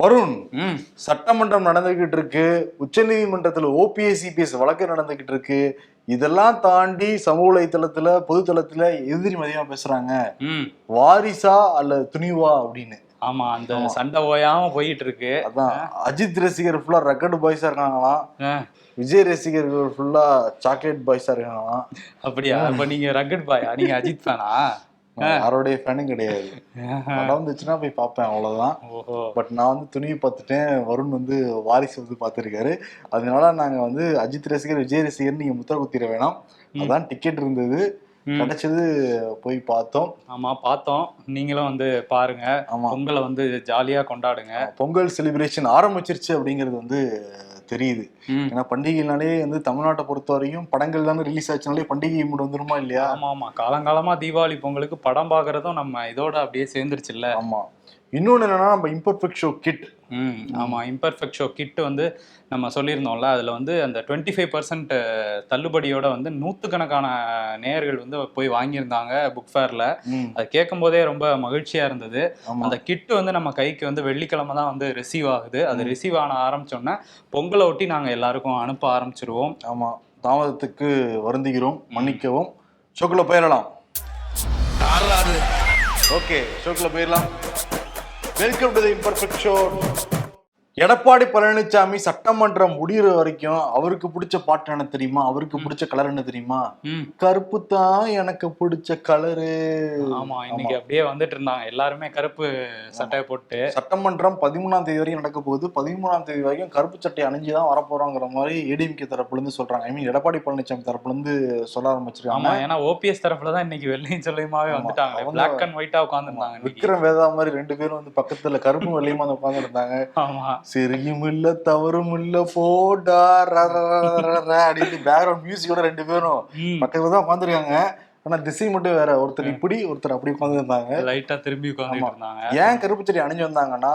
வருண் சட்டமன்றம் நடந்துகிட்டு இருக்கு உச்சநீதிமன்றத்துல ஓபிஎஸ் சிபிஎஸ் வழக்கு நடந்துகிட்டு இருக்கு இதெல்லாம் தாண்டி சமூக வலைத்தளத்துல பொதுத்தளத்துல எதிரி மதியமா பேசுறாங்க. வாரிசா அல்லது துணிவா அப்படின்னு. ஆமா அந்த சண்டை ஓயாம போயிட்டு இருக்கு அதான் அஜித் ரசிகர் ஃபுல்லா ரெக்கர்டு பாய்ஸா இருக்காங்களாம். விஜய் ரசிகர்கள் ஃபுல்லா சாக்லேட் பாய்ஸா இருக்காங்களாம். அப்படியா? இப்ப நீங்க ரக்கட் பாயா நீங்க அஜித் நான் யாரோடைய ஃபேனும் கிடையாது. படம் வந்துச்சுன்னா போய் பார்ப்பேன் அவ்வளவுதான். பட் நான் வந்து துணியை பார்த்துட்டேன். வருண் வந்து வாரிசு வந்து பார்த்துருக்காரு. அதனால நாங்க வந்து அஜித் ரசிகர் விஜய் ரசிகர் நீங்க முத்திர குத்திர வேணாம். அதான் டிக்கெட் இருந்தது. கிடைச்சது போய் பார்த்தோம். ஆமா பார்த்தோம். நீங்களும் வந்து பாருங்க. ஆமா. பொங்கலை வந்து ஜாலியா கொண்டாடுங்க. பொங்கல் செலிப்ரேஷன் ஆரம்பிச்சிருச்சு அப்படிங்கிறது வந்து தெரியுது. ஏன்னா பண்டிகைனாலே வந்து தமிழ்நாட்டை பொறுத்த வரையும் படங்கள் தானே ரிலீஸ் ஆச்சுனாலே பண்டிகை மூடு வந்துருமா இல்லையா? ஆமா ஆமா. காலங்காலமா தீபாவளி பொங்கலுக்கு படம் பாக்குறதும் நம்ம இதோட அப்படியே சேர்ந்துருச்சுல்ல. ஆமா. இன்னொன்னு என்னன்னா நம்ம இம்பர்ஃபெக்ட் ஷோ கிட் ம் ஆமா. இம்பர்ஃபெக்ட் ஷோ கிட் வந்து நம்ம சொல்லியிருந்தோம்ல அதுல வந்து அந்த டுவெண்ட்டி ஃபைவ் பர்சன்ட் தள்ளுபடியோட வந்து நூத்துக்கணக்கான நேயர்கள் வந்து போய் வாங்கியிருந்தாங்க புக் ஃபேர்ல அதை கேட்கும் போதே ரொம்ப மகிழ்ச்சியா இருந்தது. அந்த கிட் வந்து நம்ம கைக்கு வந்து வெள்ளிக்கிழமை தான் வந்து ரிசீவ் ஆகுது. அது ரிசீவ் ஆன ஆரம்பிச்சோன்னே பொங்கலை ஒட்டி நாங்க எல்லாருக்கும் அனுப்ப ஆரம்பிச்சிருவோம். ஆமா. தாமதத்துக்கு வருந்துகிறோம் மன்னிக்கவும். ஷோக்குள்ள போயிடலாம். ஓகே ஷோக்குள்ள போயிடலாம். Welcome to the imperfect show Edappadi Palaniswami சட்டமன்றம் முடியிற வரைக்கும் அவருக்கு பிடிச்ச பாட்டு என்ன தெரியுமா? அவருக்கு பிடிச்ச கலர் என்ன தெரியுமா? கருப்பு தான் எனக்கு பிடிச்ச கலரு ஆமா இன்னைக்கு அப்படியே வந்துட்டு இருந்தாங்க. எல்லாருமே கருப்பு சட்டையை போட்டு. சட்டமன்றம் பதிமூணாம் தேதி வரைக்கும் நடக்க போகுது. பதிமூணாம் தேதி வரைக்கும் கருப்பு சட்டை அணிஞ்சு தான் வரப்போறோங்கிற மாதிரி ஏடிஎம்கே தரப்புல இருந்து சொல்றாங்க. ஐ மீன் எடப்பாடி பழனிசாமி தரப்புல இருந்து சொல்ல ஆரம்பிச்சிருக்காங்க. ஆமா ஏன்னா ஓபிஎஸ் தரப்புல தான் இன்னைக்கு வெள்ளையும் சொல்லியுமாவே வந்துட்டாங்க பிளாக் அண்ட் ஒயிட்டா உட்காந்துருந்தாங்க விக்ரம் வேதா மாதிரி ரெண்டு பேரும் வந்து பக்கத்துல கருப்பும் வெள்ளையுமா இருந்தாங்க ஆமா. சரியும் இல்ல தவறும் இல்ல போடா அப்படின்னு பேக்ரவுண்ட் மியூசிக்கோட ரெண்டு பேரும். பக்கத்துல தான் உட்காந்துருக்காங்க ஆனா திசை மட்டும் வேற. ஒருத்தர் இப்படி ஒருத்தர் அப்படி உட்கார்ந்து இருந்தாங்க லைட்டா திரும்பி இருந்தாங்க. ஏன் கருப்பு சட்டை அணிஞ்சு வந்தாங்கன்னா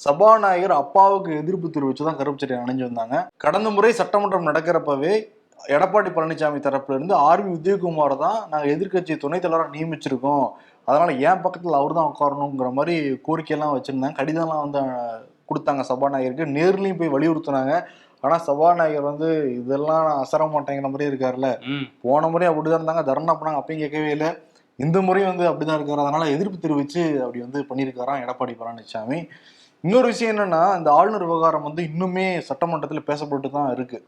சபாநாயகர் அப்பாவுக்கு எதிர்ப்பு தெரிவிச்சு தான் கருப்பு சட்டை அணிஞ்சு வந்தாங்க. கடந்த முறை சட்டமன்றம் நடக்கிறப்பவே எடப்பாடி பழனிசாமி தரப்புல இருந்து ஆர்வி உதயகுமார் தான் நாங்க எதிர்க்கட்சி துணைத் தலைவராக நியமிச்சிருக்கோம். அதனால என் பக்கத்துல அவர் தான் உட்காரணுங்கிற மாதிரி கோரிக்கையெல்லாம் வச்சிருந்தாங்க கடிதம்லாம் வந்து கொடுத்தாங்க சபாநாயகருக்கு. நேர்லயும் போய் வலியுறுத்தினாங்க. ஆனா சபாநாயகர் வந்து இதெல்லாம் அசர மாட்டேங்கிற மாதிரி இருக்காருல்ல. போன முறையும் அப்படிதான் இருந்தாங்க. தர்ணா பண்ணாங்க அப்பயும் கேட்கவே இல்லை. இந்த முறையும் வந்து அப்படிதான் இருக்காரு. அதனால எதிர்ப்பு தெரிவிச்சு அப்படி வந்து பண்ணியிருக்காராம் எடப்பாடி பழனிசாமி இன்னொரு விஷயம் என்னன்னா இந்த ஆளுநர் விவகாரம் வந்து இன்னுமே சட்டமன்றத்துல பேசப்பட்டு தான் இருக்கு.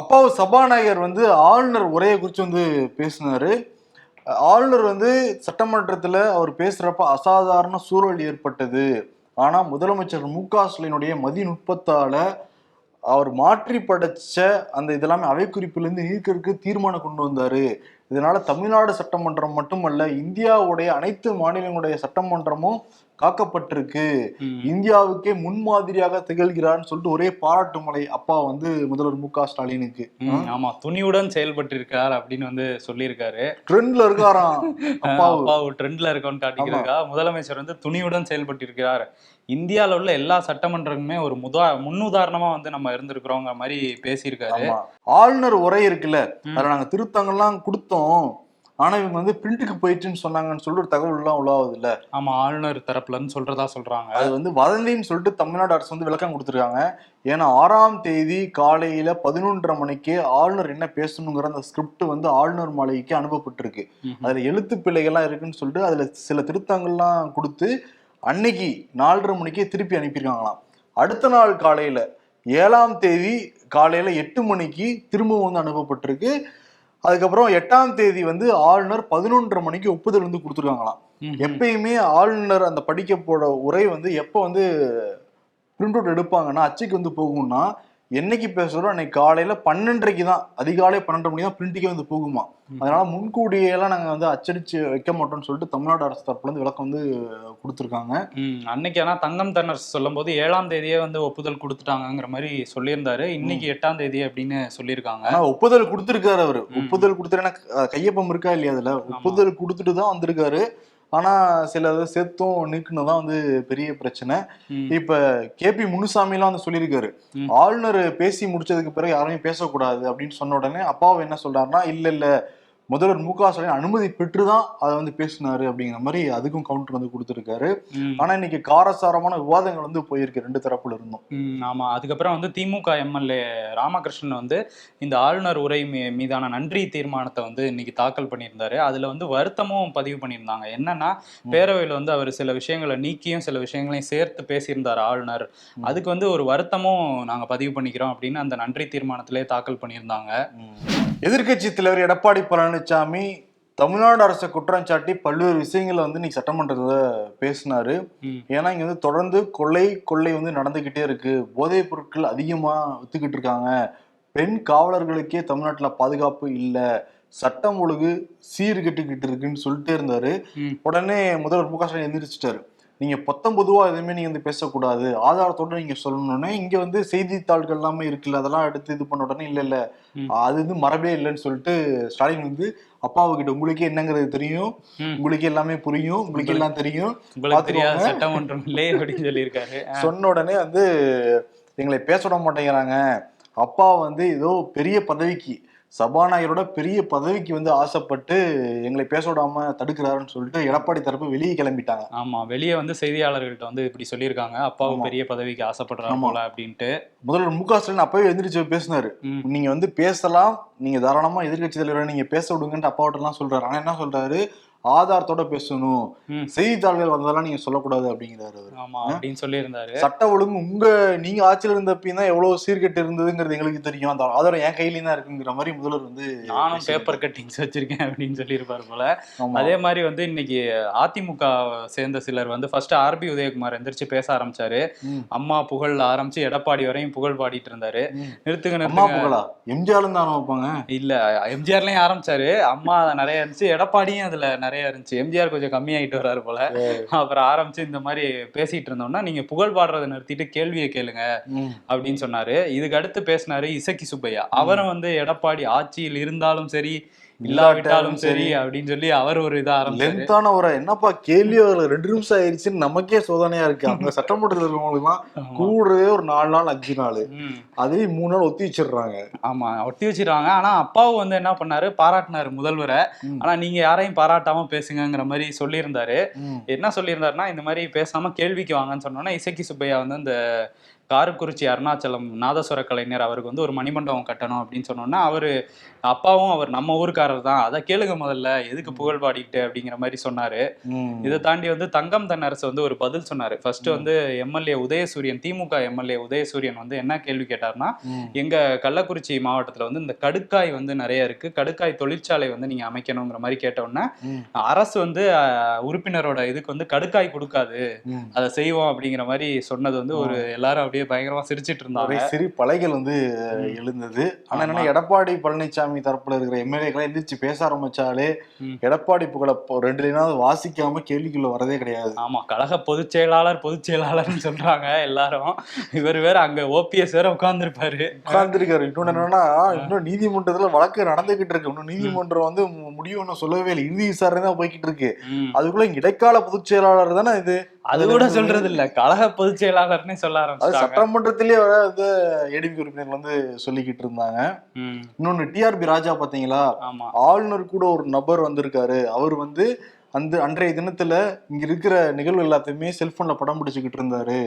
அப்பாவு சபாநாயகர் வந்து ஆளுநர் உரையை குறித்து வந்து பேசினாரு. ஆளுநர் வந்து சட்டமன்றத்துல அவர் பேசுறப்ப அசாதாரண சூழல் ஏற்பட்டது. ஆனால் முதலமைச்சர் மு க ஸ்டாலினுடைய மதிநுட்பத்தால் அவர் மாற்றி படைச்ச அந்த இதெல்லாமே அவை குறிப்பிலிருந்து நீக்கிறதுக்கு தீர்மானம் கொண்டு வந்தாரு. இதனால தமிழ்நாடு சட்டமன்றம் மட்டுமல்ல இந்தியாவுடைய அனைத்து மாநிலங்களுடைய சட்டமன்றமும் காக்கப்பட்டிருக்கு. இந்தியாவுக்கே முன்மாதிரியாக திகழ்கிறார்னு சொல்லிட்டு ஒரே பாராட்டு மலை அப்பா வந்து முதல்வர் மு க ஸ்டாலினுக்கு. ஆமா. துணிவுடன் செயல்பட்டிருக்கார் அப்படின்னு வந்து சொல்லியிருக்காரு. ட்ரெண்ட்ல இருக்காராம் அப்பாவு. ட்ரெண்ட்ல இருக்கோன்னு காட்டிக்கிறதுக்கா முதலமைச்சர் வந்து துணிவுடன் செயல்பட்டிருக்கிறார். இந்தியால உள்ள எல்லா சட்டமன்றங்களுமே ஒரு முதா முன்னுதாரணமா வந்து நம்ம இருந்திருக்கிறோங்கிற மாதிரி பேசியிருக்காரு. ஆளுநர் உரை இருக்குல்ல. அதுல நாங்க திருத்தங்கள்லாம் கொடுத்தோம். ஆனா இவங்க வந்து பிரிண்ட்டுக்கு போயிடுச்சுன்னு சொன்னாங்கன்னு சொல்லிட்டு ஒரு தகவல் எல்லாம் உலாவுது இல்ல ஆமா ஆளுநர் தரப்புல இருந்து சொல்றதா சொல்றாங்க. அது வந்து வதந்தின்னு சொல்லிட்டு தமிழ்நாடு அரசு வந்து விளக்கம் கொடுத்துருக்காங்க. ஏன்னா ஆறாம் தேதி காலையில பதினொன்றரை மணிக்கு ஆளுநர் என்ன பேசணுங்கிற அந்த ஸ்கிரிப்ட் வந்து ஆளுநர் மாளிகைக்கு அனுப்பப்பட்டிருக்கு. அதுல எழுத்து பிழைகள்லாம் இருக்குன்னு சொல்லிட்டு அதுல சில திருத்தங்கள்லாம் கொடுத்து அன்னைக்கு நாலரை மணிக்கே திருப்பி அனுப்பியிருக்காங்களாம். அடுத்த நாள் காலையில ஏழாம் தேதி காலையில எட்டு மணிக்கு திரும்பவும் வந்து அனுப்பப்பட்டிருக்கு. அதுக்கப்புறம் எட்டாம் தேதி வந்து ஆளுநர் பதினொன்றரை மணிக்கு ஒப்புதல் வந்து கொடுத்துருக்காங்களாம். எப்பயுமே ஆளுநர் அந்த படிக்க போட உரை வந்து எப்போ வந்து பிரிண்ட் அவுட் எடுப்பாங்கன்னா அச்சுக்கு வந்து போகும்னா என்னைக்கு பேசுறோம்? அன்னைக்கு காலையில பன்னெண்டரைக்கு தான். அதிகாலை பன்னெண்டரை மணி தான் பிரிண்ட்டுக்கே வந்து போகுமா? அதனால முன்கூடியே எல்லாம் நாங்க வந்து அச்சடிச்சு வைக்க மாட்டோம்னு சொல்லிட்டு தமிழ்நாடு அரசு தரப்புல இருந்து விளக்கம் வந்து கொடுத்துருக்காங்க. அன்னைக்கு ஆனா தங்கம் தென்னரசு சொல்லும் போது ஏழாம் தேதியே வந்து ஒப்புதல் கொடுத்துட்டாங்கங்கிற மாதிரி சொல்லியிருந்தாரு. இன்னைக்கு எட்டாம் தேதி அப்படின்னு சொல்லியிருக்காங்க. ஒப்புதல் கொடுத்திருக்காரு அவரு. ஒப்புதல் கொடுத்துருன்னா கையொப்பம் இருக்கா இல்லையா அதுல? ஒப்புதல் கொடுத்துட்டு தான் வந்திருக்காரு. ஆனா சில இதை சேர்த்தும் நீக்குன்னு தான் வந்து பெரிய பிரச்சனை. இப்ப கேபி முனுசாமிலாம் வந்து சொல்லியிருக்காரு. ஆளுநர் பேசி முடிச்சதுக்கு பிறகு யாருமே பேசக்கூடாது அப்படின்னு சொன்ன உடனே அப்பாவை என்ன சொல்றாருன்னா இல்ல இல்ல முதல்வர் மு க ஸ்டாலின் அனுமதி பெற்று தான் அதை வந்து பேசினாரு அப்படிங்கிற மாதிரி அதுக்கும் கவுண்டர் வந்து கொடுத்துருக்காரு. ஆனா இன்னைக்கு காரசாரமான விவாதங்கள் வந்து போயிருக்கு ரெண்டு தரப்புல இருந்தும். ஆமா. அதுக்கப்புறம் வந்து திமுக எம்எல்ஏ ராமகிருஷ்ணன் வந்து இந்த ஆளுநர் உரை மீ- மீதான நன்றி தீர்மானத்தை வந்து இன்னைக்கு தாக்கல் பண்ணியிருந்தாரு. அதுல வந்து வருத்தமும் பதிவு பண்ணியிருந்தாங்க. என்னன்னா பேரவையில் வந்து அவர் சில விஷயங்களை நீக்கியும் சில விஷயங்களையும் சேர்த்து பேசியிருந்தார் ஆளுநர். அதுக்கு வந்து ஒரு வருத்தமும் நாங்க பதிவு பண்ணிக்கிறோம் அப்படின்னு அந்த நன்றி தீர்மானத்திலே தாக்கல் பண்ணியிருந்தாங்க. எதிர்க்கட்சி தலைவர் எடப்பாடி பழனிசாமி தமிழ்நாடு அரசை குற்றம் சாட்டி பல்வேறு விஷயங்களை வந்து இன்னைக்கு சட்டமன்றத்துல பேசினாரு. ஏன்னா இங்க வந்து தொடர்ந்து கொள்ளை கொள்ளை வந்து நடந்துகிட்டே இருக்கு. போதைப் பொருட்கள் அதிகமா வித்துக்கிட்டு இருக்காங்க. பெண் காவலர்களுக்கே தமிழ்நாட்டுல பாதுகாப்பு இல்ல. சட்டம் ஒழுங்கு சீர்கெட்டுக்கிட்டு இருக்குன்னு சொல்லிட்டே இருந்தாரு. உடனே முதல்வர் மு க ஸ்டாலின் எந்திரிச்சிட்டாரு. நீங்க பொத்தம்பொதுவா எதுவுமே நீங்க வந்து பேசக்கூடாது. ஆதாரத்தோட நீங்க சொல்லணும்னே இங்க வந்து செய்தித்தாள்கள் எல்லாமே இருக்குல்ல அதெல்லாம் எடுத்து இது பண்ண உடனே இல்ல இல்ல. அது வந்து மரபே இல்லைன்னு சொல்லிட்டு ஸ்டாலின் வந்து அப்பாவுக்கிட்ட உங்களுக்கே என்னங்கிறது தெரியும். உங்களுக்கு எல்லாமே புரியும். உங்களுக்கு எல்லாம் தெரியும். உங்களுக்கு தெரியாத பாத்துக்கோங்க. சட்டம் ஒன்றும் இல்லை அப்படின்னு சொல்லியிருக்காரு. சொன்ன உடனே வந்து எங்களை பேச விட மாட்டேங்கிறாங்க. அப்பா வந்து ஏதோ பெரிய பதவிக்கு சபாநாயகரோட பெரிய பதவிக்கு வந்து ஆசைப்பட்டு எங்களை பேச விடாம தடுக்கிறாருன்னு சொல்லிட்டு எடப்பாடி தரப்பு வெளியே கிளம்பிட்டாங்க ஆமா வெளியே வந்து செய்தியாளர்கள்ட்ட வந்து இப்படி சொல்லியிருக்காங்க அப்பாவும். பெரிய பதவிக்கு ஆசைப்படுறாரு ஆமா. போல அப்படின்ட்டு முதல்வர் மு க ஸ்டாலின் அப்பவே எந்திரிச்சு பேசினாரு. நீங்க வந்து பேசலாம் நீங்க தாராளமா எதிர்க்கட்சி தலைவரை நீங்க பேச விடுங்கன்ட்டு அப்பாவிட்ட எல்லாம் சொல்றாரு ஆனா என்ன சொல்றாரு ஆதாரத்தோட பேசணும். செய்தித்தாள்கள் வந்ததெல்லாம் நீங்க சொல்லக்கூடாது அப்படிங்கிறாரு அவரு. ஆமா அப்படின்னு சொல்லியிருந்தாரு. சட்ட ஒழுங்கு உங்க நீங்க ஆட்சியில இருந்தப்பயும் தான் எவ்வளவு சீர்கெட்டு இருந்ததுங்கிறது எங்களுக்கு தெரியும். அந்த ஆதாரம் என் கையிலயும் தான் இருக்குங்கிற மாதிரி முதல்வர் வந்து நானும். பேப்பர் கட்டிங்ஸ் வச்சிருக்கேன் அப்படின்னு சொல்லியிருப்பாரு போல. அதே மாதிரி வந்து இன்னைக்கு அதிமுக சேர்ந்த சிலர் வந்து ஃபர்ஸ்ட் ஆர்பி உதயகுமார் எந்திரிச்சு பேச ஆரம்பிச்சாரு. அம்மா புகழ் ஆரம்பிச்சு எடப்பாடி வரையும் புகழ் பாடிட்டு இருந்தாரு. நிறுத்துங்க அம்மா புகழா? எம்ஜிஆர் தான் வைப்பாங்க? இல்ல எம்ஜிஆர்லயும் ஆரம்பிச்சாரு. அம்மா நிறைய இருந்துச்சு. எடப்பாடியும் அதுல நிறைய இருந்துச்சு. எம்ஜிஆர் கொஞ்சம் கம்மியாயிட்டு வர்றாரு போல. அப்புறம் ஆரம்பிச்சு இந்த மாதிரி பேசிட்டு இருந்தோம்னா நீங்க புகழ் பாடுறதை நிறுத்திட்டு கேள்வியை கேளுங்க. அப்படின்னு சொன்னாரு. இதுக்கு அடுத்து பேசினாரு இசக்கி சுப்பையா. அவரும் வந்து எடப்பாடி ஆட்சியில் இருந்தாலும் சரி இல்லாவிட்டாலும் சரி. அப்படின்னு சொல்லி அவர் ஒரு இதா லென்த்தான ஒரு என்னப்பா கேள்வி ரெண்டு நிமிஷம் ஆயிடுச்சுன்னு நமக்கே சோதனையா இருக்கு. அவங்க சட்டமன்றத்தில் இருக்கவங்களுக்குலாம் ஆமா. கூடவே ஒரு நாலு நாள் அஞ்சு நாள். அதையும் மூணு நாள் ஒத்தி வச்சிடுறாங்க. ஆமா ஒட்டி வச்சிருவாங்க ஆனா அப்பாவும் வந்து என்ன பண்ணாரு? பாராட்டினாரு முதல்வரை. ஆனா நீங்க யாரையும் பாராட்டாம பேசுங்கங்கிற மாதிரி சொல்லியிருந்தாரு. என்ன சொல்லியிருந்தாருன்னா இந்த மாதிரி பேசாம கேள்விக்கு வாங்கன்னு சொன்னோன்னா இசக்கி சுப்பையா வந்து இந்த காரக்குறிச்சி அருணாச்சலம் நாதஸ்வர கலைஞர் அவருக்கு வந்து ஒரு மணிமண்டபம் கட்டணும் அப்படின்னு சொன்னோன்னா அவரு அப்பாவும் அவர் நம்ம ஊருக்காரர் தான் அதை கேளுங்க முதல்ல எதுக்கு புகழ் பாடிட்டு அப்படிங்கிற மாதிரி சொன்னாரு. இதை தாண்டி வந்து தங்கம் தென்னரசு வந்து ஒரு பதில் சொன்னாரு ஃபர்ஸ்ட் வந்து எம்எல்ஏ உதயசூரியன் திமுக எம்எல்ஏ உதயசூரியன் வந்து என்ன கேள்வி கேட்டார்னா. எங்க கள்ளக்குறிச்சி மாவட்டத்துல வந்து இந்த கடுக்காய் வந்து நிறைய இருக்கு கடுக்காய் தொழிற்சாலை வந்து நீங்க அமைக்கணுங்கிற மாதிரி கேட்டோன்னே. அரசு வந்து உறுப்பினரோட இதுக்கு வந்து கடுக்காய் கொடுக்காது. அதை செய்வோம் அப்படிங்கிற மாதிரி சொன்னது வந்து ஒரு எல்லாரும் அப்படியே பயங்கரமா சிரிச்சிட்டு இருந்தாங்க. சிறு பலைகள் வந்து எழுந்தது. ஆனா என்னன்னா. எடப்பாடி பழனிசாமி தரப்புல இருக்கிற எம்எல்ஏக்களை எந்திரிச்சு பேச ஆரம்பிச்சாலே. எடப்பாடி புகழ ரெண்டு லைனாவது வாசிக்காம கேள்விக்குள்ள வரதே கிடையாது. ஆமா கழக பொதுச் செயலாளர் பொதுச் செயலாளர்னு சொல்றாங்க எல்லாரும். இவர் வேற அங்க ஓபிஎஸ் வேற உட்கார்ந்துருப்பாரு. உட்கார்ந்துருக்காரு. இன்னொன்னு என்னன்னா இன்னும் நீதிமன்றத்துல வழக்கு நடந்துகிட்டு இருக்கு. இன்னும் நீதிமன்றம் வந்து மு- முடிவு ஒன்றும் சொல்லவே இல்லை. இறுதி விசாரணை தான் போய்கிட்டு இருக்கு. அதுக்குள்ள இடைக்கால பொதுச் செயலாளர் தானே இது? அது கூட சொல்றது இல்ல கழக பொதுச் செயலாளர்னே சொல்ல அது ஆரம்பிச்சிட்டாங்க. சட்டமன்றத்திலேயே வர வந்து ஏடிபி உறுப்பினர்கள் வந்து சொல்லிக்கிட்டு இருந்தாங்க. இன்னொன்னு டிஆர்பி ராஜா பாத்தீங்களா? ஆளுநர் கூட ஒரு நபர் வந்திருக்காரு. அவர் வந்து அந்த அன்றைய தினத்துல இங்க இருக்கிற நிகழ்வு எல்லாத்தையுமே செல்போன்ல படம் பிடிச்சுக்கிட்டு இருந்தாரு.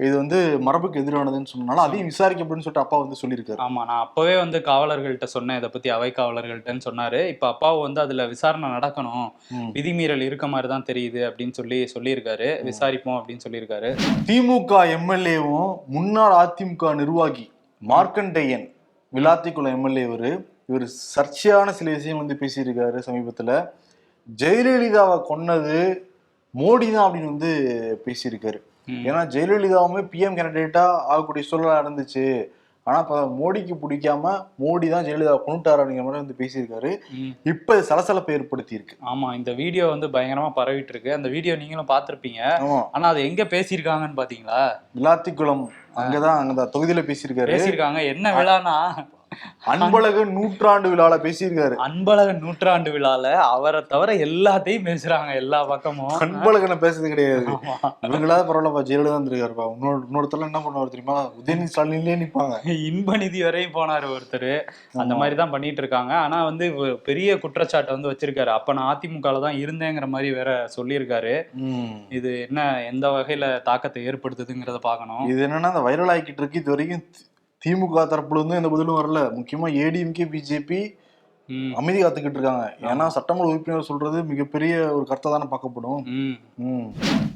இது வந்து மரபுக்கு எதிரானதுன்னு சொன்னனால அதையும் விசாரிக்கப்படும் சொல்லிட்டு அப்பா வந்து சொல்லியிருக்காரு. ஆமா நான் அப்பவே வந்து காவலர்கள்ட்ட சொன்னேன் இதை பத்தி அவை காவலர்கள்ட்டன்னு சொன்னாரு. இப்ப அப்பாவும் வந்து அதுல விசாரணை நடக்கணும். விதிமீறல் இருக்க மாதிரி தான் தெரியுது அப்படின்னு சொல்லி சொல்லியிருக்காரு. விசாரிப்போம் அப்படின்னு சொல்லியிருக்காரு. திமுக எம்எல்ஏவும் முன்னாள் அதிமுக நிர்வாகி மார்க்கண்டேயன் விளாத்திக்குளம் எம்எல்ஏ இவரு இவர் சர்ச்சையான சில விஷயம் வந்து பேசியிருக்காரு சமீபத்துல. ஜெயலலிதாவை கொன்னது மோடி தான் அப்படின்னு வந்து பேசியிருக்காரு. ஏன்னா ஜெயலலிதாவுமே பிஎம் கேண்டிடேட்டா ஆகக்கூடிய சூழலா இருந்துச்சு. ஆனா இப்ப மோடிக்கு பிடிக்காம மோடி தான் ஜெயலலிதாவை கொண்டுட்டாரு அப்படிங்கிற மாதிரி வந்து பேசியிருக்காரு. இப்ப சலசலப்பை ஏற்படுத்தி இருக்கு ஆமா இந்த வீடியோ வந்து பயங்கரமா பரவிட்டு இருக்கு அந்த வீடியோ நீங்களும் பார்த்திருப்பீங்க. ஆமா. ஆனா அது எங்க பேசியிருக்காங்கன்னு பாத்தீங்களா? விளாத்திக்குளம் அங்கதான் அங்க தொகுதியில பேசியிருக்காரு. பேசியிருக்காங்க. என்ன விழானா அன்பழகன் நூற்றாண்டு விழால பேசியிருக்காரு. அன்பழகன் நூற்றாண்டு விழால அவரை தவிர எல்லாத்தையும் பேசுறாங்க எல்லா பக்கமும். அன்பழகனை பேசுறது கிடையாது. இவங்களாவது பரவாயில்லப்பா ஜெயலலிதா இருந்திருக்காருப்பா. இன்னொரு இன்னொருத்தர என்ன பண்ணுவார் தெரியுமா? உதயநிதி ஸ்டாலின்லயே நிப்பாங்க. இன்ப நிதி வரையும் போனாரு ஒருத்தர். அந்த மாதிரி தான் பண்ணிட்டு இருக்காங்க ஆனா வந்து பெரிய குற்றச்சாட்டை வந்து வச்சிருக்காரு. அப்ப நான் அதிமுகல தான் இருந்தேங்கிற மாதிரி வேற சொல்லியிருக்காரு. இது என்ன எந்த வகையில தாக்கத்தை ஏற்படுத்துதுங்கிறத பார்க்கணும். இது என்னன்னா அந்த வைரல் ஆகிக்கிட்டு இருக்கு இது வரைக்கும் திமுக தரப்புலேருந்து எந்த பதிலும் வரல. முக்கியமா ஏடிஎம்கே பிஜேபி அமைதி காத்துக்கிட்டு இருக்காங்க. ஏன்னா சட்டமன்ற உறுப்பினர் சொல்றது மிகப்பெரிய ஒரு கருத்தை தானே பார்க்கப்படும்.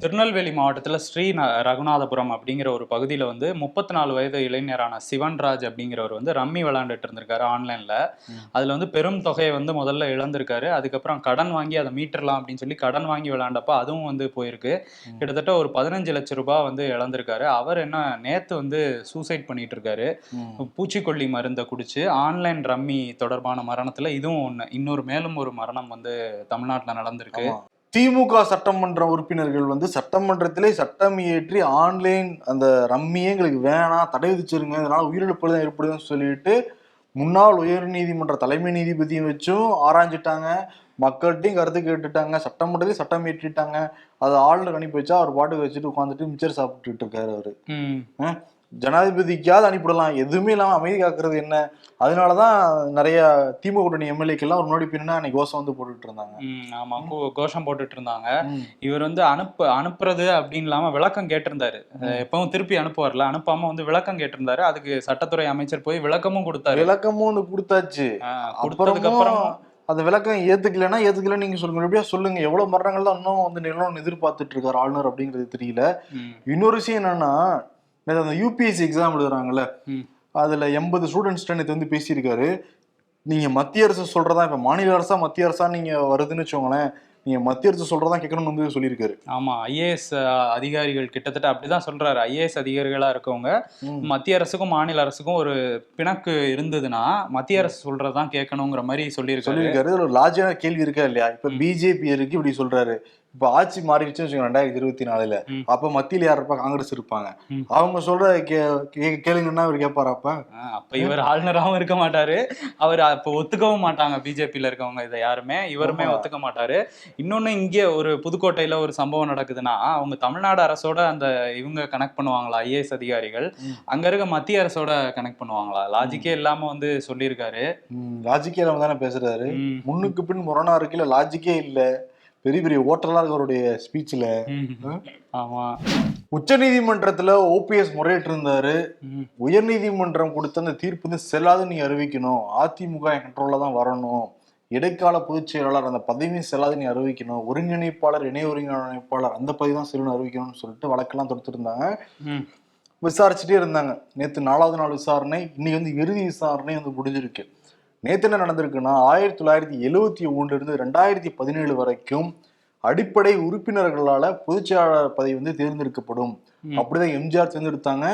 திருநெல்வேலி மாவட்டத்தில் ஸ்ரீ ரகுநாதபுரம் அப்படிங்கிற ஒரு பகுதியில் வந்து முப்பத்தி நாலு வயது இளைஞரான சிவன்ராஜ் அப்படிங்கிறவர் வந்து ரம்மி விளையாண்டுட்டு இருந்திருக்காரு ஆன்லைனில். அதில் வந்து பெரும் தொகையை வந்து முதல்ல இழந்திருக்காரு. அதுக்கப்புறம் கடன் வாங்கி அதை மீட்டரலாம் அப்படின்னு சொல்லி கடன் வாங்கி விளையாண்டப்ப அதுவும் வந்து போயிருக்கு. கிட்டத்தட்ட ஒரு பதினஞ்சு லட்ச ரூபாய் வந்து இழந்திருக்காரு. அவர் என்ன நேற்று வந்து சூசைட் பண்ணிட்டு இருக்காரு. பூச்சிக்கொல்லி மருந்தை குடிச்சு ஆன்லைன் ரம்மி தொடர்பான மரணத்தில் இதுவும் ஒன்று இன்னொரு மேலும் ஒரு மரணம் வந்து தமிழ்நாட்டில் நடந்திருக்கு. திமுக சட்டமன்ற உறுப்பினர்கள் வந்து சட்டமன்றத்திலே சட்டம் இயற்றி ஆன்லைன் அந்த ரம்மியே எங்களுக்கு வேணாம் தடை விதிச்சிருங்க இதனால உயிரிழப்பு தான் ஏற்படுதுன்னு சொல்லிட்டு முன்னாள் உயர்நீதிமன்ற தலைமை நீதிபதியும் வச்சும் ஆராய்ஞ்சிட்டாங்க. மக்கள்கிட்டையும் கருத்து கேட்டுட்டாங்க. சட்டமன்றத்தையும் சட்டம் இயற்றிட்டாங்க. அதை ஆளுநர் அனுப்பி வச்சா அவர் பாட்டுக்கு வச்சுட்டு உட்காந்துட்டு மிச்சர் சாப்பிட்டுட்டு இருக்காரு அவரு. ஜனாதிபதிக்காவது அனுப்பிடலாம். எதுவுமே இல்லாம அமைதி காக்குறது என்ன? அதனாலதான் நிறைய திமுக கூட்டணி எம்எல்ஏக்கெல்லாம் ஒரு முன்னாடி பின்னா அன்னைக்கு கோஷம் வந்து போட்டுட்டு இருந்தாங்க. ஆமா. கோஷம் போட்டுட்டு இருந்தாங்க. இவர் வந்து அனுப்பு அனுப்புறது அப்படின்னு இல்லாம விளக்கம் கேட்டிருந்தாரு. எப்பவும் திருப்பி அனுப்புவார்ல அனுப்பாம வந்து விளக்கம் கேட்டிருந்தாரு. அதுக்கு சட்டத்துறை அமைச்சர் போய் விளக்கமும் கொடுத்தாரு. விளக்கமும் வந்து கொடுத்தாச்சு. கொடுத்ததுக்கு அப்புறம் அந்த விளக்கம் ஏத்துக்கலைன்னா ஏத்துக்கல நீங்க சொல்லுங்க. எப்படியா சொல்லுங்க. எவ்வளவு மரணங்கள் தான் இன்னும் வந்து நிலம் எதிர்பார்த்துட்டு இருக்காரு ஆளுநர் அப்படிங்கிறது தெரியல. இன்னொரு விஷயம் என்னன்னா அந்த யூபிஎஸ்சி எக்ஸாம் எழுதுறாங்கல்ல. அதுல எண்பது ஸ்டூடெண்ட்ஸ் நேற்று வந்து பேசியிருக்காரு. நீங்க மத்திய அரசு சொல்றதா இப்ப மாநில அரசா மத்திய அரசா நீங்க வருதுன்னு வச்சுக்கோங்களேன் நீங்க மத்திய அரசு சொல்றதா கேட்கணும்னு வந்து சொல்லியிருக்காரு. ஆமா ஐஏஎஸ் அதிகாரிகள் கிட்டத்தட்ட அப்படிதான் சொல்றாரு. ஐஏஎஸ் அதிகாரிகளா இருக்கவங்க. மத்திய அரசுக்கும் மாநில அரசுக்கும் ஒரு பிணக்கு இருந்ததுன்னா மத்திய அரசு சொல்றதான் கேட்கணுங்கிற மாதிரி சொல்லியிருக்காரு. சொல்லியிருக்காரு. ஒரு லாஜியான கேள்வி இருக்கா இல்லையா? இப்ப பிஜேபி இருக்கு இப்படி சொல்றாரு. இப்ப ஆட்சி மாறிடுச்சுன்னு வச்சுக்கோங்க ரெண்டாயிரத்தி இருபத்தி நாலுல. அப்ப மத்தியில யார் இருப்பா? காங்கிரஸ் இருப்பாங்க. அவங்க சொல்ற கேளுங்கன்னா அவர் கேட்பாரா அப்ப? அப்ப இவர் ஆளுநராகவும் இருக்க மாட்டாரு. அவர் அப்ப ஒத்துக்கவும் மாட்டாங்க பிஜேபியில இருக்கவங்க இதை யாருமே. இவருமே. ஒத்துக்க மாட்டாரு. இன்னொன்னு இங்கே ஒரு புதுக்கோட்டையில ஒரு சம்பவம் நடக்குதுன்னா அவங்க தமிழ்நாடு அரசோட அந்த இவங்க கனெக்ட் பண்ணுவாங்களா? ஐஏஎஸ் அதிகாரிகள். அங்க இருக்க மத்திய அரசோட கனெக்ட் பண்ணுவாங்களா? லாஜிக்கே இல்லாம வந்து சொல்லியிருக்காரு. லாஜிக்கே இல்லாம தானே பேசுறாரு. முன்னுக்கு பின் முரணா இருக்குல்ல லாஜிக்கே இல்ல. பெரிய பெரிய ஓட்டலா இருக்கு அவருடைய ஸ்பீச்ல ம். ஆமா. உச்ச நீதிமன்றத்துல ஓபிஎஸ் முறையிட்டு இருந்தாரு ம். உயர்நீதிமன்றம் கொடுத்த அந்த தீர்ப்பு வந்து செல்லாதுன்னு நீ அறிவிக்கணும். அதிமுக என் கண்ட்ரோல்ல தான் வரணும். இடைக்கால பொதுச் செயலாளர் அந்த பதவியும் செல்லாது நீ அறிவிக்கணும். ஒருங்கிணைப்பாளர் இணை ஒருங்கிணைப்பாளர் அந்த பதவி தான் செல்லுன்னு அறிவிக்கணும்னு சொல்லிட்டு வழக்கெல்லாம் தொடுத்துருந்தாங்க. விசாரிச்சுட்டே இருந்தாங்க. நேத்து நாலாவது நாள் விசாரணை இன்னைக்கு வந்து இறுதி விசாரணை வந்து முடிஞ்சிருக்கு. நேத்து என்ன நடந்திருக்குன்னா ஆயிரத்தி தொள்ளாயிரத்தி எழுவத்தி ஒண்ணுல இருந்து ரெண்டாயிரத்தி பதினேழு வரைக்கும் அடிப்படை உறுப்பினர்களால பொதுச்செயலாளர் பதவி வந்து தேர்ந்தெடுக்கப்படும். அப்படிதான் எம்ஜிஆர் தேர்ந்தெடுத்தாங்க.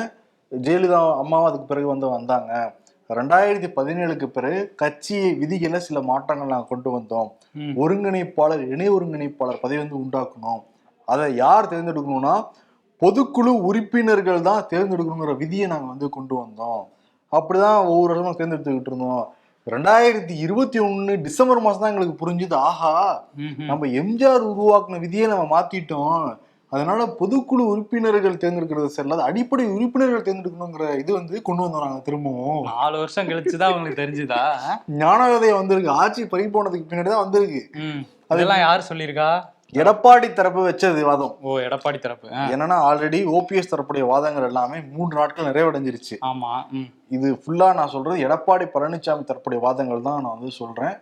ஜெயலலிதா அம்மாவும் அதுக்கு பிறகு வந்து வந்தாங்க. ரெண்டாயிரத்தி பதினேழுக்கு பிறகு கட்சி விதிகளை சில மாற்றங்கள் நாங்கள் கொண்டு வந்தோம். ஒருங்கிணைப்பாளர் இணை ஒருங்கிணைப்பாளர் பதவி வந்து உண்டாக்கணும். அதை யார் தேர்ந்தெடுக்கணும்னா பொதுக்குழு உறுப்பினர்கள் தான் தேர்ந்தெடுக்கணுங்கிற விதியை நாங்கள் வந்து கொண்டு வந்தோம். அப்படிதான் ஒவ்வொரு வருஷமும் தேர்ந்தெடுத்துக்கிட்டு இருந்தோம். ரெண்டாயிரத்தி இருபத்தி ஒண்ணு டிசம்பர் மாசம் தான் எங்களுக்கு புரிஞ்சுது. ஆஹா. நம்ம எம்ஜிஆர் உருவாக்குன விதியை நம்ம மாத்திட்டோம். அதனால பொதுக்குழு உறுப்பினர்கள் தேர்ந்தெடுக்கிறது செல்லாது அடிப்படை உறுப்பினர்கள் தேர்ந்தெடுக்கணுங்கிற இது வந்து கொண்டு வந்தோம் திரும்பவும். நாலு வருஷம் கழிச்சுதான் உங்களுக்கு தெரிஞ்சுதா? ஞானோதயம் வந்திருக்கு. ஆட்சி பறி போனதுக்கு பின்னாடி தான் வந்திருக்கு. அதெல்லாம் யார் சொல்லியிருக்கா? எடப்பாடி தரப்பு வச்சது வாதம். ஓ எடப்பாடி தரப்பு என்னன்னா ஆல்ரெடி ஓபிஎஸ் தரப்புடைய வாதங்கள் எல்லாமே மூன்று நாட்கள் நிறைவடைஞ்சிருச்சு. ஆமா இது ஃபுல்லா நான் சொல்றது எடப்பாடி பழனிசாமி தரப்புடைய வாதங்கள் தான் நான் வந்து சொல்றேன்.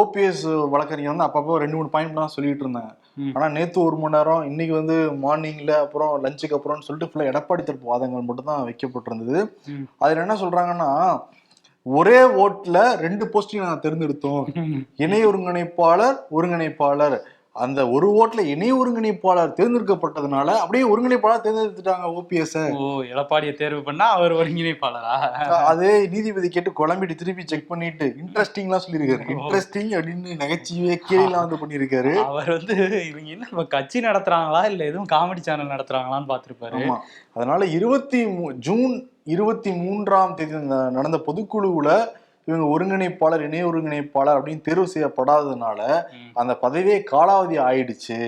ஓபிஎஸ் வழக்கறிஞர் வந்து அப்பப்போ ரெண்டு மூணு பாயிண்ட் தான் சொல்லிட்டு இருந்தாங்க. ஆனா நேத்து ஒரு மணி நேரம் இன்னைக்கு வந்து மார்னிங்ல அப்புறம் லஞ்சுக்கு அப்புறம்னு சொல்லிட்டு ஃபுல்லா எடப்பாடி தரப்பு வாதங்கள் மட்டும் தான் வைக்கப்பட்டிருந்தது. அதுல என்ன சொல்றாங்கன்னா ஒரே ஓட்டுல ரெண்டு போஸ்டிங் நாங்க தேர்ந்தெடுத்தோம். இணை ஒருங்கிணைப்பாளர் ஒருங்கிணைப்பாளர். அந்த ஒரு ஓட்டுல இணை ஒருங்கிணைப்பாளர் தேர்ந்தெடுக்கப்பட்டதுனால அப்படியே ஒருங்கிணைப்பாளர் தேர்ந்தெடுத்துட்டாங்க ஓபிஎஸ் ஓ எடப்பாடியை தேர்வு பண்ணா அவர் ஒருங்கிணைப்பாளரா? அதே நீதிபதி கேட்டு குழம்பிட்டு திருப்பி செக் பண்ணிட்டு இன்ட்ரெஸ்டிங்லாம் சொல்லியிருக்காரு. இன்ட்ரெஸ்டிங் அப்படின்னு நகைச்சுவையே கேள்விலாம் வந்து பண்ணியிருக்காரு. அவர் வந்து இவங்க என்ன இப்ப கட்சி நடத்துறாங்களா இல்ல எதுவும் காமெடி சேனல் நடத்துறாங்களான்னு பாத்திருப்பாரு ஆமா. அதனால இருபத்தி ஜூன் இருபத்தி மூன்றாம் தேதி நடந்த பொதுக்குழுவுல இவங்க ஒருங்கிணைப்பாளர் இணை ஒருங்கிணைப்பாளர் அப்படின்னு தேர்வு செய்யப்படாததுனால அந்த பதவியே காலாவதி ஆயிடுச்சு.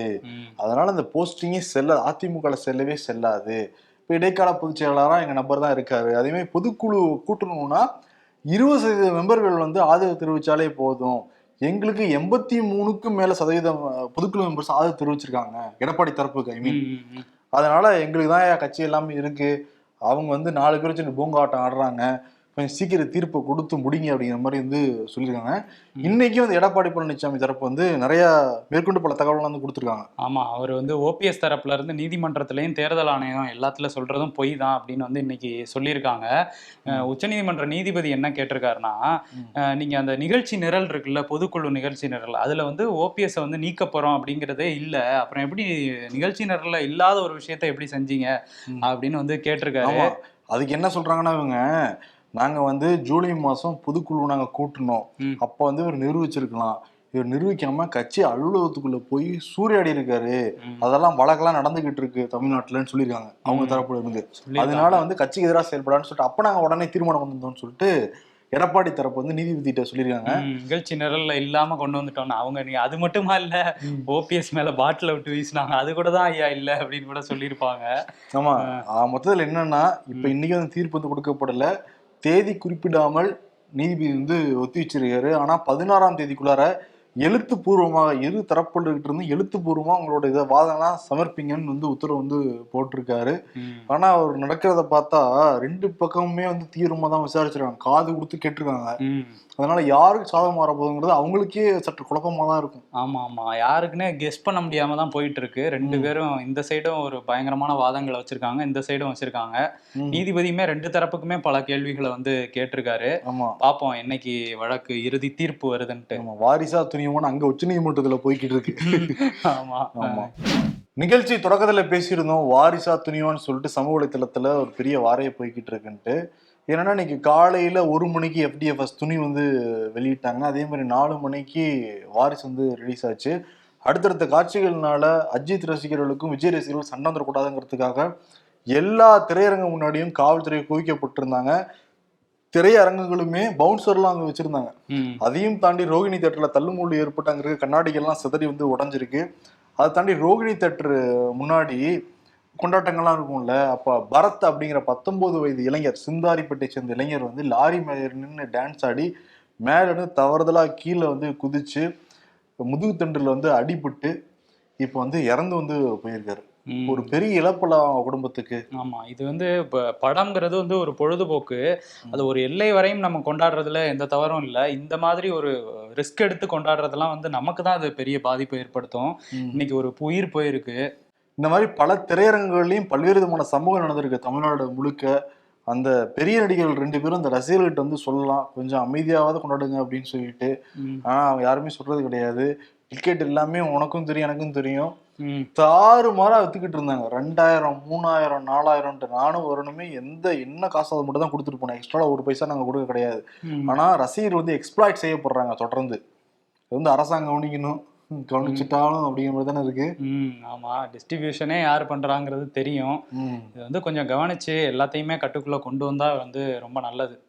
அதனால அந்த போஸ்டிங்கே செல்ல அதிமுக செல்லவே செல்லாது. இப்போ இடைக்கால பொதுச் செயலாளராக எங்க நம்பர் தான் இருக்காரு. அதே மாதிரி பொதுக்குழு கூட்டணும்னா இருபது சதவீத மெம்பர்கள் வந்து ஆதரவு தெரிவிச்சாலே போதும். எங்களுக்கு எண்பத்தி மூணுக்கும் மேல சதவீதம் பொதுக்குழு மெம்பர்ஸ் ஆதரவு தெரிவிச்சிருக்காங்க. எடப்பாடி தரப்புக்கு ஐ மீன். அதனால எங்களுக்கு தான் கட்சி எல்லாமே இருக்கு. அவங்க வந்து நாலு பேர் வச்சு பூங்காட்டம் ஆடுறாங்க. கொஞ்சம் சீக்கிரம் தீர்ப்பை கொடுத்து முடிங்க அப்படிங்கிற மாதிரி வந்து சொல்லியிருக்காங்க. இன்னைக்கும் வந்து எடப்பாடி பழனிசாமி தரப்பு வந்து நிறைய மேற்கொண்டு பல தகவல்லாம் வந்து கொடுத்துருக்காங்க. ஆமா அவர் வந்து ஓபிஎஸ் தரப்புல இருந்து நீதிமன்றத்திலையும் தேர்தல் ஆணையம் எல்லாத்துல சொல்றதும் பொய் தான் அப்படின்னு வந்து இன்னைக்கு சொல்லியிருக்காங்க. உச்சநீதிமன்ற நீதிபதி என்ன கேட்டிருக்காருன்னா நீங்க அந்த நிகழ்ச்சி நிரல் இருக்குல்ல பொதுக்குழு நிகழ்ச்சி நிரல் அதுல வந்து ஓபிஎஸ் வந்து நீக்க போறோம் அப்படிங்கிறதே இல்ல. அப்புறம் எப்படி நிகழ்ச்சி நிரல்ல இல்லாத ஒரு விஷயத்த எப்படி செஞ்சீங்க. அப்படின்னு வந்து கேட்டிருக்காரு. அதுக்கு என்ன சொல்றாங்கன்னா இவங்க நாங்க வந்து ஜூலை மாசம் பொதுக்குழு நாங்க கூட்டணும். ம். அப்ப வந்து இவர் நிரூபிச்சிருக்கலாம். இவர் நிரூபிக்காம கட்சி அலுவலகத்துக்குள்ள போய் சூறையாடி இருக்காரு. அதெல்லாம் வழக்கெல்லாம் நடந்துகிட்டு இருக்கு தமிழ்நாட்டுலன்னு சொல்லியிருக்காங்க அவங்க. தரப்புல இருந்து. அதனால வந்து கட்சிக்கு எதிராக செயல்படான்னு சொல்லிட்டு அப்ப நாங்க உடனே தீர்மானம் வந்திருந்தோம்னு சொல்லிட்டு எடப்பாடி தரப்பு வந்து நீதிபதிட்ட சொல்லியிருக்காங்க. நிகழ்ச்சி நிரல்ல இல்லாம கொண்டு வந்துட்டோம்னா அவங்க நீ அது மட்டுமா இல்ல ஓபிஎஸ் மேல பாட்டில விட்டு வீசினாங்க அது கூட தான் ஐயா இல்ல அப்படின்னு கூட சொல்லியிருப்பாங்க. ஆமா மொத்தத்துல என்னன்னா இப்ப இன்னைக்கு வந்து தீர்ப்பு வந்து கொடுக்கப்படல. தேதி குறிப்பிடாமல் நீதிபதி வந்து ஒத்தி வச்சிருக்காரு. ஆனா பதினாறாம் தேதிக்குள்ளார எழுத்துப்பூர்வமாக இரு தரப்புகிட்ட இருந்து எழுத்துப்பூர்வமா உங்களோட இதை வாதம்லாம் சமர்ப்பிங்கன்னு வந்து உத்தரவு வந்து போட்டிருக்காரு. ஆனா அவர் நடக்கிறத பார்த்தா ரெண்டு பக்கமுமே வந்து தீவிரமா தான் விசாரிச்சிருக்காங்க. காது கொடுத்து கேட்டிருக்காங்க. அதனால யாருக்கு சாதகம் மாற போகுங்கிறது அவங்களுக்கே சற்று குழப்பமா தான் இருக்கும். ஆமா ஆமா. யாருக்குன்னே கெஸ் பண்ண முடியாம தான் போயிட்டு இருக்கு ரெண்டு. பேரும் இந்த சைடும் ஒரு பயங்கரமான வாதங்களை வச்சிருக்காங்க. இந்த சைடும் வச்சிருக்காங்க. நீதிபதியுமே ரெண்டு தரப்புக்குமே பல கேள்விகளை வந்து கேட்டிருக்காரு. ஆமா. பாப்போம் என்னைக்கு வழக்கு இறுதி தீர்ப்பு வருதுன்ட்டு. வாரிசா துணியமான அங்க உச்ச நீதிமன்றத்துல போய்கிட்டு இருக்கு. ஆமா. ஆமா. நிகழ்ச்சி தொடக்கத்துல பேசியிருந்தோம் வாரிசா துணிவான்னு சொல்லிட்டு சமூக வலைத்தளத்துல ஒரு பெரிய வாரைய போய்கிட்டு இருக்குன்ட்டு. ஏன்னா இன்னைக்கு காலையில ஒரு மணிக்கு எஃப்டிஎஃப்எஸ் துணி வந்து வெளியிட்டாங்க. அதே மாதிரி நாலு மணிக்கு வாரிசு வந்து ரிலீஸ் ஆச்சு. அடுத்தடுத்த காட்சிகள்னால அஜித் ரசிகர்களுக்கும் விஜய் ரசிகர்களுக்கும் சண்டை வந்துடக்கூடாதுங்கிறதுக்காக எல்லா திரையரங்கு முன்னாடியும் காவல்துறை குவிக்கப்பட்டிருந்தாங்க. திரையரங்குகளுமே பவுன்சர்லாம் அங்க வச்சிருந்தாங்க. அதையும் தாண்டி ரோகிணி தேட்டர்ல தள்ளுமுள்ளு ஏற்பட்டு அங்க இருக்க கண்ணாடிகள்லாம் சிதறி வந்து உடஞ்சிருக்கு அதை தாண்டி ரோகிணி தேட்டர் முன்னாடி கொண்டாட்டங்கள்லாம் இருக்கும்ல அப்ப பரத் அப்படிங்கிற பத்தொன்பது வயது இளைஞர் சிந்தாரிப்பேட்டை சேர்ந்த இளைஞர் வந்து லாரி மேல நின்று டான்ஸ் ஆடி மேல இருந்து தவறுதலா கீழே வந்து குதிச்சு முதுகு தண்டுல வந்து அடிபட்டு இப்போ வந்து இறந்து வந்து போயிருக்காரு. ஒரு பெரிய அவங்க குடும்பத்துக்கு. ஆமா இது வந்து இப்ப படம்ங்கிறது வந்து ஒரு பொழுதுபோக்கு. அது ஒரு எல்லை வரையும் நம்ம கொண்டாடுறதுல எந்த தவறும் இல்லை. இந்த மாதிரி ஒரு ரிஸ்க் எடுத்து கொண்டாடுறதெல்லாம் வந்து நமக்கு தான் அது பெரிய பாதிப்பை ஏற்படுத்தும். இன்னைக்கு ஒரு உயிர் போயிருக்கு. இந்த மாதிரி பல திரையரங்குகள்லையும் பல்வேறு விதமான சமூகம் நடந்திருக்கு. தமிழ்நாடு முழுக்க. அந்த பெரிய நடிகர்கள் ரெண்டு பேரும் அந்த ரசிகர்கள்ட்ட வந்து சொல்லலாம். கொஞ்சம் அமைதியாவது கொண்டாடுங்க அப்படின்னு சொல்லிட்டு. ஆனா அவங்க யாருமே சொல்றது கிடையாது. டிக்கெட் எல்லாமே உனக்கும் தெரியும் எனக்கும் தெரியும். தாறு மாறா வித்துக்கிட்டு இருந்தாங்க. ரெண்டாயிரம் மூணாயிரம் நாலாயிரம்ட்டு நானும் வரணுமே எந்த என்ன காசு அதை மட்டும் தான் கொடுத்துட்டு போனேன். எக்ஸ்ட்ரா ஒரு பைசா நாங்க கொடுக்க கிடையாது. ம். ஆனா ரசிகர் வந்து எக்ஸ்ப்ளாய்ட் செய்யப்படுறாங்க தொடர்ந்து. இது வந்து அரசாங்கம் கவனிக்கணும். கவனிச்சுட்டாலும் அப்படிங்கிற மாதிரி தானே இருக்கு. ஆமா. டிஸ்ட்ரிபியூஷனே யார் பண்றாங்கிறது தெரியும். இது வந்து கொஞ்சம் கவனிச்சு எல்லாத்தையுமே கட்டுக்குள்ள கொண்டு வந்தா வந்து ரொம்ப நல்லது.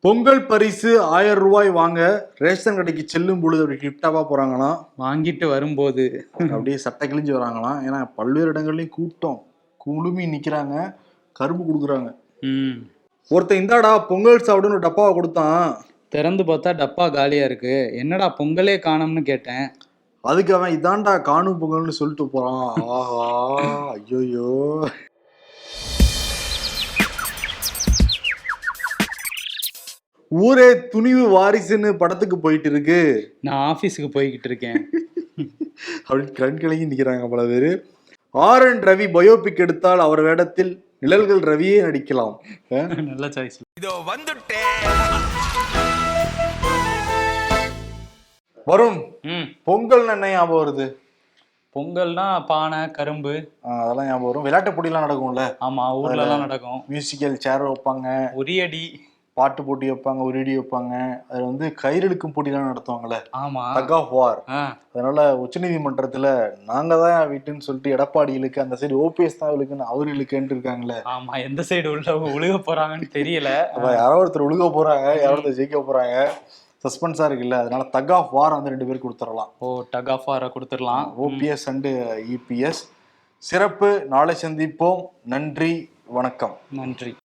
பொங்கல் பரிசு ஆயிரம் ரூபாய் வாங்க ரேஷன் கடைக்கு செல்லும் பொழுது அப்படி கிஃப்டாவா போறாங்களாம். வாங்கிட்டு வரும்போது. அப்படியே சட்டை கிழிஞ்சு வராங்களாம். ஏன்னா பல்வேறு இடங்கள்லயும் கூட்டம். குழுமி நிக்கிறாங்க. கரும்பு கொடுக்குறாங்க. ம். ஒருத்தன் இந்தாடா பொங்கல் சாப்பிடுன்னு ஒரு டப்பாவை கொடுத்தான். திறந்து பார்த்தா டப்பா காலியா இருக்கு. என்னடா பொங்கலே காணோம்னு கேட்டேன். அதுக்கு அவன் இதான்டா காணும் பொங்கல்னு சொல்லிட்டு போறான். ஆஹா ஐயோயோ. ஊரே துணிவு வாரிசுன்னு படத்துக்கு போயிட்டு இருக்கு நான் ஆபீஸுக்கு போய்கிட்டு இருக்கேன் அப்படின்னு கண் கலங்கி நிக்கிறாங்க பல பேரு. ஆர் என் ரவி பயோபிக் எடுத்தால் அவர் வேடத்தில் நிழல்கள் ரவியே நடிக்கலாம். நல்ல சாய்ஸ் இதோ வந்துட்டேன் வருண் ம். பொங்கல் என்ன ஞாபகம் வருது? பொங்கல்னா பானை கரும்பு. அதெல்லாம் ஞாபகம் வரும். விளையாட்டு போட்டிலாம் நடக்கும்ல. ஆமா ஊர்ல எல்லாம் நடக்கும் மியூசிக்கல் சேர் வைப்பாங்க. உரியடி. பாட்டு போட்டி வைப்பாங்க ஒரு இடி வைப்பாங்க. அதுல வந்து கயிறெடுக்கும் போட்டிலாம் நடத்துவாங்கல்ல? ஆமா. தக் ஆஃப் வார் அதனால உச்சநீதிமன்றத்துல நாங்க தான் வீட்டுன்னு சொல்லிட்டு எடப்பாடி இழுக்கு அந்த சைடு ஓபிஎஸ் தான் இழுக்குன்னு அவர் இழுக்குன்ட்டு இருக்காங்களே ஆமா. எந்த சைடு உள்ளவங்க உழுக போறாங்கன்னு தெரியல. யாரோ ஒருத்தர் ஒழுக போறாங்க யாரோ ஒருத்தர் ஜெயிக்க போறாங்க. சஸ்பென்ஸா இருக்குல்ல அதனால தக் ஆஃப் வார் வந்து ரெண்டு பேருக்கு கொடுத்துடலாம். ஓ டக் ஆஃப் ஆர கொடுத்துடலாம். ஓபிஎஸ் அண்டு இபிஎஸ் சிறப்பு. நாளை சந்திப்போம். நன்றி. வணக்கம். நன்றி.